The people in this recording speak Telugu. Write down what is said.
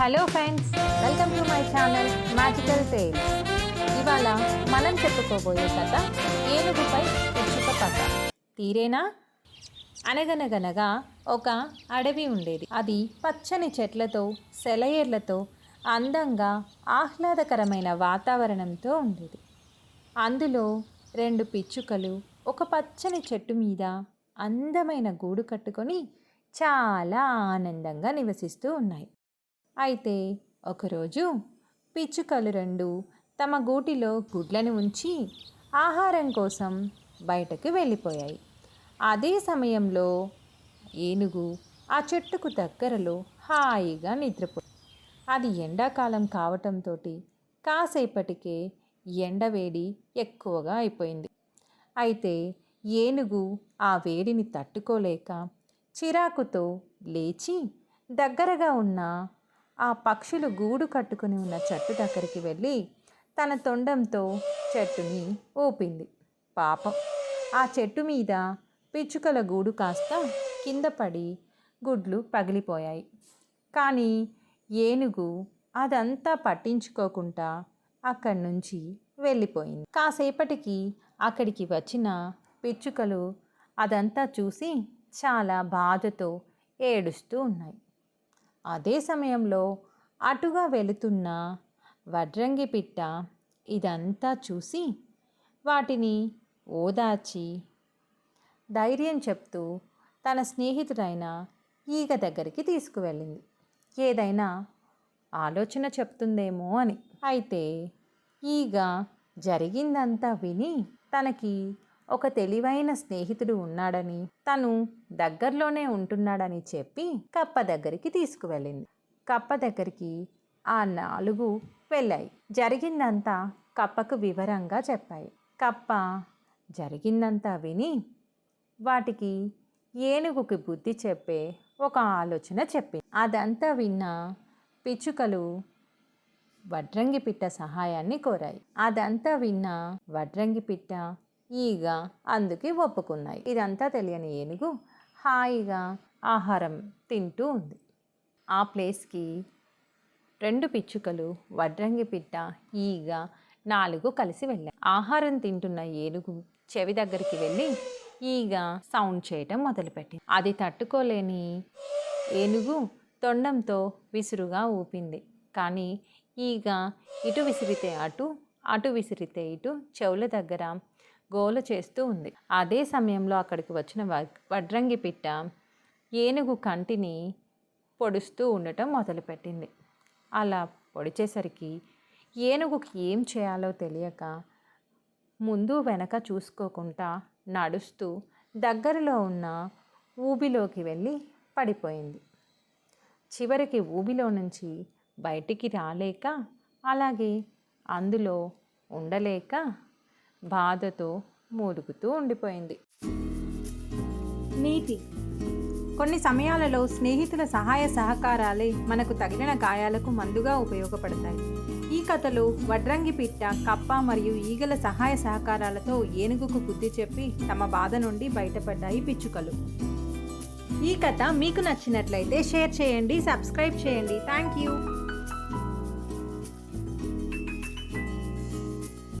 Hello friends welcome to my channel magical tales ఇవాళ మనం చెప్పుకోబోయే కథ ఏనుగుపై పిచ్చుక కథ. తీరేనా? అనగనగనగా ఒక అడవి ఉండేది. అది పచ్చని చెట్లతో సెలయేర్లతో అందంగా ఆహ్లాదకరమైన వాతావరణంతో ఉండేది. అందులో రెండు పిచ్చుకలు ఒక పచ్చని చెట్టు మీద అందమైన గూడు కట్టుకొని చాలా ఆనందంగా నివసిస్తూ ఉన్నాయి. అయితే ఒకరోజు పిచ్చుకలు రెండు తమ గూటిలో గుడ్లను ఉంచి ఆహారం కోసం బయటకు వెళ్ళిపోయాయి. అదే సమయంలో ఏనుగు ఆ చెట్టుకు దగ్గరలో హాయిగా నిద్రపోయింది. అది ఎండాకాలం కావటంతో కాసేపటికే ఎండవేడి ఎక్కువగా అయిపోయింది. అయితే ఏనుగు ఆ వేడిని తట్టుకోలేక చిరాకుతో లేచి దగ్గరగా ఉన్న ఆ పక్షులు గూడు కట్టుకుని ఉన్న చెట్టు దగ్గరికి వెళ్ళి తన తొండంతో చెట్టుని ఊపింది. పాపం. ఆ చెట్టు మీద పిచ్చుకల గూడు కాస్త కింద పడి గుడ్లు పగిలిపోయాయి. కానీ ఏనుగు అదంతా పట్టించుకోకుండా అక్కడి నుంచి వెళ్ళిపోయింది. కాసేపటికి అక్కడికి వచ్చిన పిచ్చుకలు అదంతా చూసి చాలా బాధతో ఏడుస్తూ ఉన్నాయి. అదే సమయంలో అటుగా వెళుతున్న వడ్రంగి పిట్ట ఇదంతా చూసి వాటిని ఓదార్చి ధైర్యం చెప్తూ తన స్నేహితుడైన ఈగ దగ్గరికి తీసుకువెళ్ళింది. ఏదైనా ఆలోచన చెప్తుందేమో అని. అయితే ఈగ జరిగిందంతా విని తనకి ఒక తెలివైన స్నేహితుడు ఉన్నాడని తను దగ్గరలోనే ఉంటున్నాడని చెప్పి కప్ప దగ్గరికి తీసుకువెళ్ళింది. కప్ప దగ్గరికి ఆ నాలుగు వెళ్ళాయి. జరిగిందంతా కప్పకు వివరంగా చెప్పాయి. కప్ప జరిగిందంతా విని వాటికి ఏనుగుకి బుద్ధి చెప్పే ఒక ఆలోచన చెప్పి అదంతా విన్న పిచ్చుకలు వడ్రంగి పిట్ట సహాయాన్ని కోరాయి. అదంతా విన్న వడ్రంగి పిట్ట ఈగ అందుకే ఒప్పుకున్నాయి. ఇదంతా తెలియని ఏనుగు హాయిగా ఆహారం తింటూ ఉంది. ఆ ప్లేస్కి రెండు పిచ్చుకలు వడ్రంగి పిట్ట ఈగ నాలుగు కలిసి వెళ్ళాయి. ఆహారం తింటున్న ఏనుగు చెవి దగ్గరికి వెళ్ళి ఈగ సౌండ్ చేయటం మొదలుపెట్టింది. అది తట్టుకోలేని ఏనుగు తొండంతో విసురుగా ఊపింది. కానీ ఈగ ఇటు విసిరితే అటు అటు విసిరితే ఇటు చెవుల దగ్గర గోల చేస్తూ ఉంది. అదే సమయంలో అక్కడికి వచ్చిన వడ్రంగి పిట్ట ఏనుగు కంటిని పొడుస్తూ ఉండటం మొదలుపెట్టింది. అలా పొడిచేసరికి ఏనుగుకి ఏం చేయాలో తెలియక ముందు వెనక చూసుకోకుండా నడుస్తూ దగ్గరలో ఉన్న ఊబిలోకి వెళ్ళి పడిపోయింది. చివరికి ఊబిలో నుంచి బయటికి రాలేక అలాగే అందులో ఉండలేక బాధతో మూలుగుతూ ఉండిపోయింది. నీతి. కొన్ని సమయాలలో స్నేహితుల సహాయ సహకారాలే మనకు తగిలిన గాయాలకు మందుగా ఉపయోగపడతాయి. ఈ కథలో వడ్రంగి పిట్ట కప్ప మరియు ఈగల సహాయ సహకారాలతో ఏనుగుకు బుద్ధి చెప్పి తమ బాధ నుండి బయటపడ్డాయి పిచ్చుకలు. ఈ కథ మీకు నచ్చినట్లయితే షేర్ చేయండి సబ్స్క్రైబ్ చేయండి. Thank you.